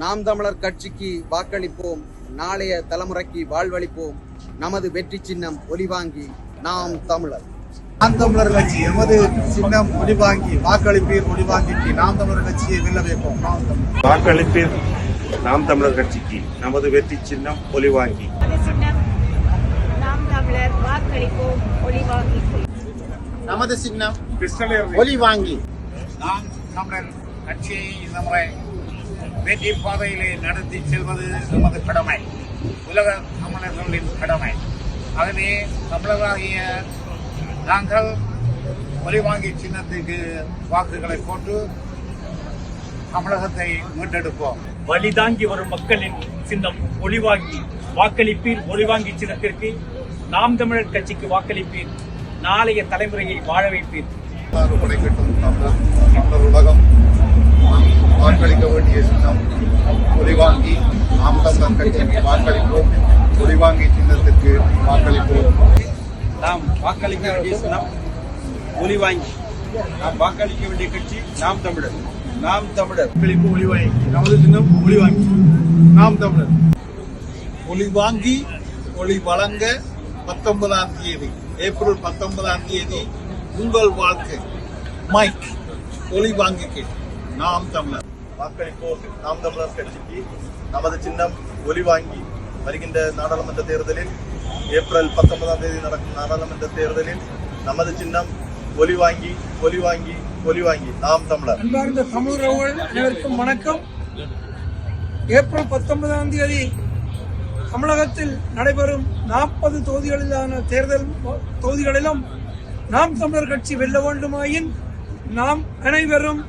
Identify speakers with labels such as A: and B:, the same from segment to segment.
A: நாம் தமிழர் கட்சிக்கு வாக்களிப்போம். நாளைய தலைமுறைக்கு வாழ்வளிப்போம். நமது வெற்றி சின்னம் ஒலிவாங்கி நாம் தமிழர்.
B: நாம் தமிழர் கட்சி எமது சின்னம் ஒளிவாங்கி வாக்களிப்பீர் ஒளிவாங்கிக்கு நாம் தமிழர் கட்சியை வெல்ல வைப்போம். நாம் தமிழர்.
C: வாக்களிப்பீர் நாம் தமிழர் கட்சிக்கு நமது வெற்றி சின்னம் ஒலிவாங்கி
D: அது சின்னம் நாம் தமிழர் வாக்களிப்போம் ஒளிவாங்கி
B: நமது சின்னம் ஒலி வாங்கி
E: நாம் தமிழர் கட்சியை இந்த முறை வெற்றி பாதையிலே நடத்தி செல்வது நமது கடமை. உலக தமிழர்களின் கடமை. ஆகவே தமிழராகிய நாங்கள் ஒலிவாங்கி சின்னத்துக்கு வாக்குகளை போட்டு தமிழகத்தை மீட்டெடுப்போம்.
F: வழிதாங்கி வரும் மக்களின் சின்னம் ஒளிவாங்கி வாக்களிப்பீர் ஒளிவாங்கி சின்னத்திற்கு. நாம் தமிழர் கட்சிக்கு வாக்களிப்பீர். நாளைய தலைமுறையை வாழ வைப்பீர்.
B: உலகம். வாக்களிக்க வேண்டிய ஒளிவாங்கி நாம் தமிழர் கட்சிக்கு வாக்களிப்போம். ஒளிவாங்கி சின்னத்திற்கு வாக்களிப்போம்.
G: நாம் வாக்களிக்க வேண்டிய சின்னம் ஒலிவாங்கி. நாம் வாக்களிக்க வேண்டிய கட்சி நாம் தமிழர். நாம் தமிழர்.
B: வாக்களிப்பு ஒளிவாங்கி நமது சின்னம் ஒளிவாங்கி நாம் தமிழர். ஒளிவாங்கி ஒளி வழங்க பத்தொன்பதாம் தேதி ஏப்ரல் பத்தொன்பதாம் தேதி உங்கள் வாழ்க்கை. மைக் ஒளி வாங்கிக்கு நாம் தமிழர்.
C: வாக்களிப்போம் நாம் தமிழர் கட்சிக்கு நமது சின்னம் ஒலி வாங்கி வருகின்ற நாடாளுமன்ற தேர்தலில் ஏப்ரல் பத்தொன்பதாம் தேதி நடக்கும் நாடாளுமன்ற தேர்தலில் நமது சின்னம் ஒலி வாங்கி ஒலி வாங்கி ஒலி வாங்கி நாம் தமிழர்.
H: அன்பார்ந்த அனைவருக்கும் வணக்கம். ஏப்ரல் பத்தொன்பதாம் தேதி தமிழகத்தில் நடைபெறும் நாற்பது தொகுதிகளிலான தேர்தல் தொகுதிகளிலும் நாம் தமிழர் கட்சி வெல்ல வேண்டுமாயின் நாம் அனைவரும்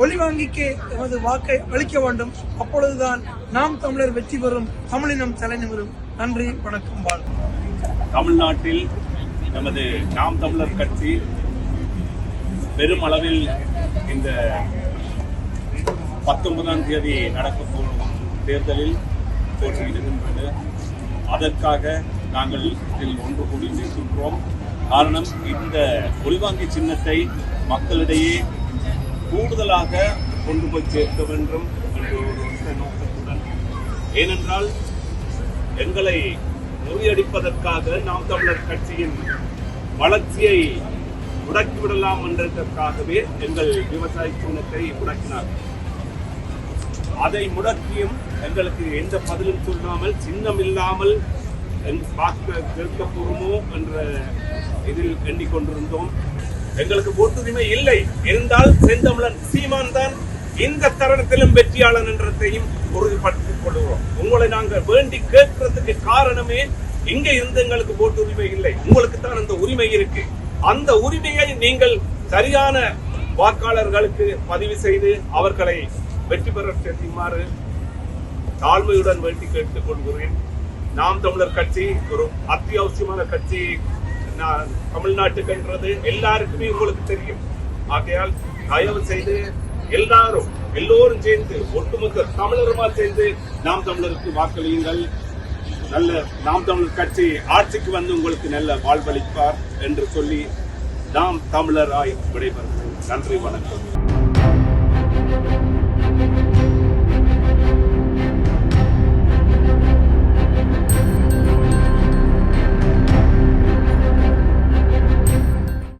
H: ஒளிவாங்கிக்கு எமது வாக்கை அளிக்க வேண்டும். அப்பொழுதுதான் நாம் தமிழர் வெற்றி பெறும். தமிழினம் தலைநிமிரும் நன்றி வணக்கம் வாழ்
F: தமிழ்நாட்டில் நமது நாம் தமிழர் கட்சி பெரும் அளவில் இந்த பத்தொன்பதாம் தேதி நடக்கப் போகும் தேர்தலில் போட்டியிடுகின்றது. அதற்காக நாங்கள் இதில் ஒன்று கூடி நிற்கின்றோம். காரணம் இந்த ஒளிவாங்கி சின்னத்தை மக்களிடையே கூடுதலாக கொண்டு போய் சேர்க்க வேண்டும் என்ற ஒரு நோக்கத்துடன். ஏனென்றால் எங்களை முறியடிப்பதற்காக நாம் தமிழர் கட்சியின் வளர்ச்சியை முடக்கிவிடலாம் என்றதற்காகவே எங்கள் விவசாய சின்னத்தை முடக்கினார். அதை முடக்கியும் எங்களுக்கு எந்த பதிலும் சொல்லாமல் சின்னம் இல்லாமல் பார்க்க கேட்க போறோமோ என்ற இதில் எண்ணிக்கொண்டிருந்தோம். எங்களுக்கு ஓட்டுரிமை இல்லை. இருந்தால் செந்தமிழன் சீமான் தான் இந்த தருணத்திலும் வெற்றியாளன் என்றதையும் உறுதிப்படுத்திக் கொள்கிறோம். உங்களை நாங்கள் வேண்டி கேட்கறதுக்கு காரணமே இங்க இருந்து எங்களுக்கு ஓட்டுரிமை இல்லை. உங்களுக்கு தான் அந்த உரிமை இருக்கு. அந்த உரிமையை நீங்கள் சரியான வாக்காளர்களுக்கு பதிவு செய்து அவர்களை வெற்றி பெற செய்யுமாறு தாழ்மையுடன் வேண்டி கேட்டுக் கொள்கிறேன். நாம் தமிழர் கட்சி ஒரு அத்தியாவசியமான கட்சி. தமிழ்நாட்டுக்குன்றது எல்லாருக்குமே உங்களுக்கு தெரியும். ஆகையால் தயவு செய்து எல்லாரும் எல்லோரும் சேர்ந்து ஒட்டுமொத்த தமிழருமா சேர்ந்து நாம் தமிழருக்கு வாக்களியுங்கள். நல்ல நாம் தமிழர் கட்சி ஆட்சிக்கு வந்து உங்களுக்கு நல்ல வாழ்வளிப்பார் என்று சொல்லி நாம் தமிழராய் விடைபெறுகிறேன் நன்றி வணக்கம்.